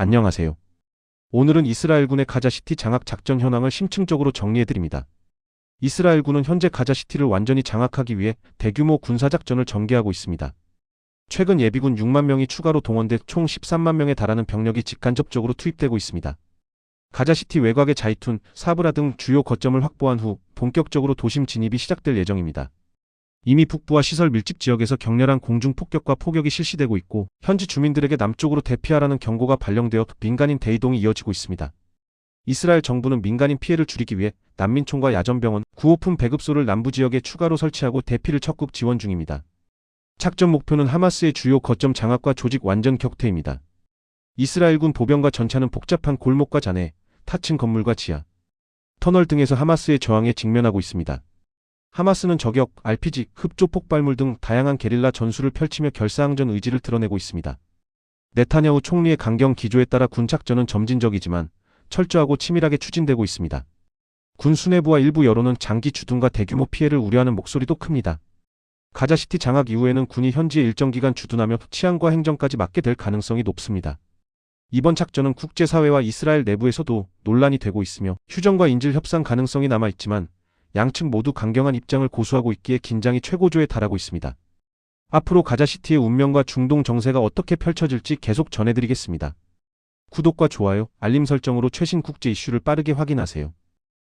안녕하세요. 오늘은 이스라엘군의 가자시티 장악 작전 현황을 심층적으로 정리해드립니다. 이스라엘군은 현재 가자시티를 완전히 장악하기 위해 대규모 군사작전을 전개하고 있습니다. 최근 예비군 6만 명이 추가로 동원돼 총 13만 명에 달하는 병력이 직간접적으로 투입되고 있습니다. 가자시티 외곽의 자이툰, 사브라 등 주요 거점을 확보한 후 본격적으로 도심 진입이 시작될 예정입니다. 이미 북부와 시설 밀집 지역에서 격렬한 공중 폭격과 포격이 실시되고 있고 현지 주민들에게 남쪽으로 대피하라는 경고가 발령되어 민간인 대이동이 이어지고 있습니다. 이스라엘 정부는 민간인 피해를 줄이기 위해 난민촌과 야전병원, 구호품 배급소를 남부 지역에 추가로 설치하고 대피를 적극 지원 중입니다. 작전 목표는 하마스의 주요 거점 장악과 조직 완전 격퇴입니다. 이스라엘군 보병과 전차는 복잡한 골목과 잔해, 타층 건물과 지하, 터널 등에서 하마스의 저항에 직면하고 있습니다. 하마스는 저격, RPG, 흡조 폭발물 등 다양한 게릴라 전술을 펼치며 결사항전 의지를 드러내고 있습니다. 네타냐후 총리의 강경 기조에 따라 군 작전은 점진적이지만 철저하고 치밀하게 추진되고 있습니다. 군 수뇌부와 일부 여론은 장기 주둔과 대규모 피해를 우려하는 목소리도 큽니다. 가자시티 장악 이후에는 군이 현지에 일정 기간 주둔하며 치안과 행정까지 맡게 될 가능성이 높습니다. 이번 작전은 국제사회와 이스라엘 내부에서도 논란이 되고 있으며 휴전과 인질 협상 가능성이 남아 있지만 양측 모두 강경한 입장을 고수하고 있기에 긴장이 최고조에 달하고 있습니다. 앞으로 가자시티의 운명과 중동 정세가 어떻게 펼쳐질지 계속 전해드리겠습니다. 구독과 좋아요, 알림 설정으로 최신 국제 이슈를 빠르게 확인하세요.